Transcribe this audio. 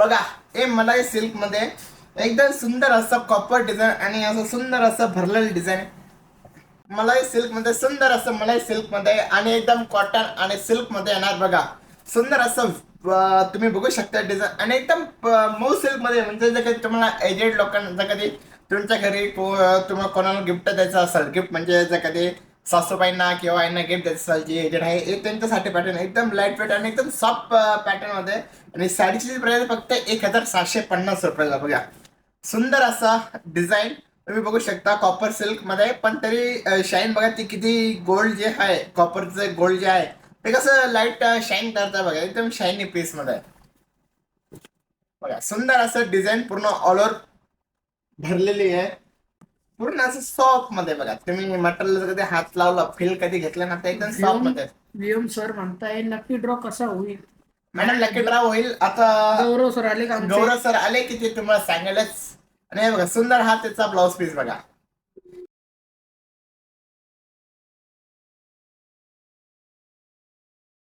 बघा हे मलाई सिल्कमध्ये एकदम सुंदर असं कॉपर डिझाईन आणि असं सुंदर असं भरलेलं डिझाईन मलाई सिल्कमध्ये सुंदर असं मलाई सिल्कमध्ये आणि एकदम कॉटन आणि सिल्कमध्ये येणार बघा. सुंदर असं तुम्ही बघू शकता डिझाईन आणि एकदम मऊ सिल्कमध्ये म्हणजे जर कधी तुम्हाला एजेड लोकांना जर कधी तुमच्या घरी तुम्हाला कोणाला गिफ्ट द्यायचं असेल गिफ्ट म्हणजे जर कधी सासूबाईंना किंवा यांना गिफ्ट द्यायचं असेल जी एजेड आहे हे त्यांच्यासाठी पॅटर्न एकदम लाइट वेट आणि एकदम सॉफ्ट पॅटर्नमध्ये. आणि साडीची प्राईस फक्त एक हजार सातशे पन्नास रुपयाला बघा. सुंदर असा डिझाईन तुम्ही बघू शकता कॉपर सिल्कमध्ये. पण तरी शाईन बघा ती किती गोल्ड जे आहे कॉपरचं गोल्ड जे आहे ते कसं लाइट शाईन करतं बघा. एकदम शाईनी पीसमध्ये. बघा सुंदर असं डिझाईन पूर्ण ऑल ओव्हर भरलेली आहे. पूर्ण असं सॉफ्टमध्ये बघा. तुम्ही मटेरियल कधी हात लावला फील कधी घेतलं ना ते एकदम सॉफ्टमध्ये. व्हीएम सर म्हणताय लकी ड्रॉ कसा होईल? मॅडम लकी ड्रा होईल. आता गौरव सर आले का? गौरव सर आले की ते तुम्हाला सांगायलाच. आणि हे बघा सुंदर हा त्याचा ब्लाऊज पीस बघा.